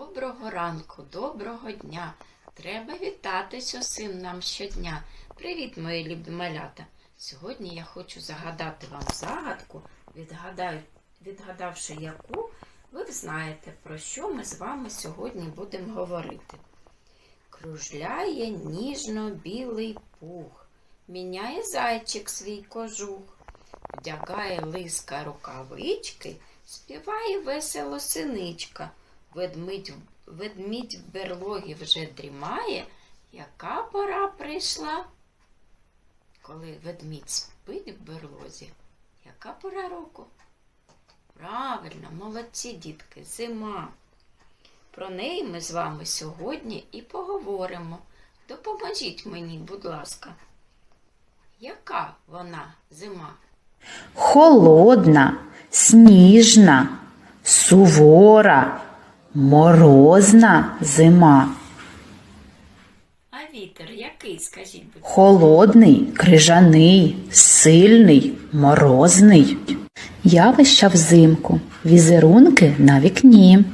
Доброго ранку, доброго дня. Треба вітатись усім нам щодня. Привіт, мої любі малята. Сьогодні я хочу загадати вам загадку, відгадавши яку, ви знаєте, про що ми з вами сьогодні будемо говорити. Кружляє ніжно-білий пух, міняє зайчик свій кожух, вдягає лиска рукавички, співає весело синичка. Ведмідь, ведмідь в берлогі вже дрімає, яка пора прийшла? Коли ведмідь спить в берлозі, яка пора року? Правильно, молодці дітки, зима. Про неї ми з вами сьогодні і поговоримо. Допоможіть мені, будь ласка. Яка вона зима? холодна, сніжна, сувора, морозна зима. А вітер який, скажіть? Холодний, крижаний, сильний, морозний. Явища взимку, візерунки на вікні.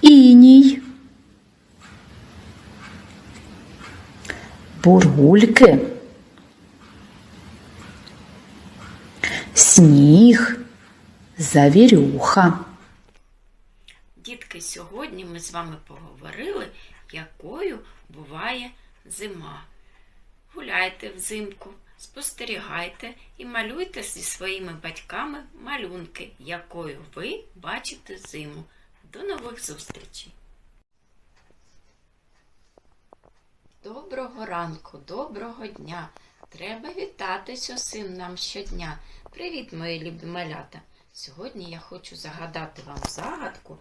Іній. Бургульки. Сніг. Завірюха. Дітки, сьогодні ми з вами поговорили, якою буває зима. Гуляйте взимку, спостерігайте і малюйте зі своїми батьками малюнки, якою ви бачите зиму. До нових зустрічей! Доброго ранку, доброго дня. Треба вітатись усім нам щодня. Привіт, мої любі малята! Сьогодні я хочу загадати вам загадку,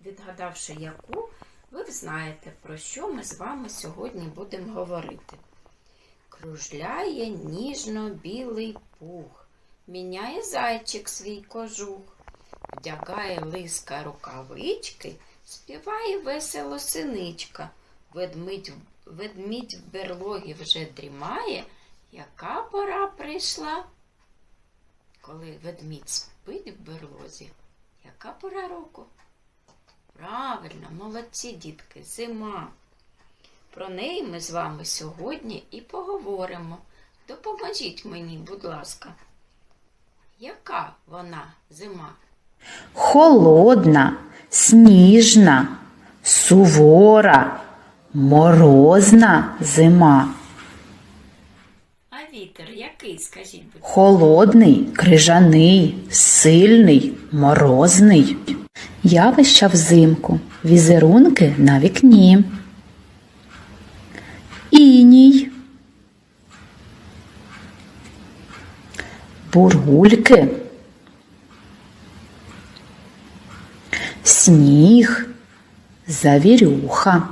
відгадавши яку, ви знаєте, про що ми з вами сьогодні будемо говорити. Кружляє ніжно-білий пух, міняє зайчик свій кожух, вдягає лиска рукавички, співає весело синичка. Ведмідь, ведмідь в берлогі вже дрімає, яка пора прийшла? Коли ведмідь спить в берлозі, яка пора року? Правильно, молодці дітки, зима. Про неї ми з вами сьогодні і поговоримо. Допоможіть мені, будь ласка. Яка вона зима? холодна, сніжна, сувора, морозна зима. Вітер який, скажіть, будь ласка? Холодний, крижаний, сильний, морозний. Явища взимку, візерунки на вікні. Іній. Бургульки. Сніг. Завірюха.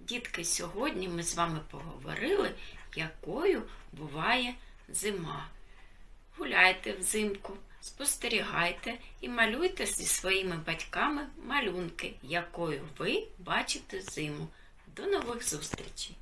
Дітки, сьогодні ми з вами поговорили, якою буває зима. Гуляйте взимку, спостерігайте і малюйте зі своїми батьками малюнки, якою ви бачите зиму. До нових зустрічей!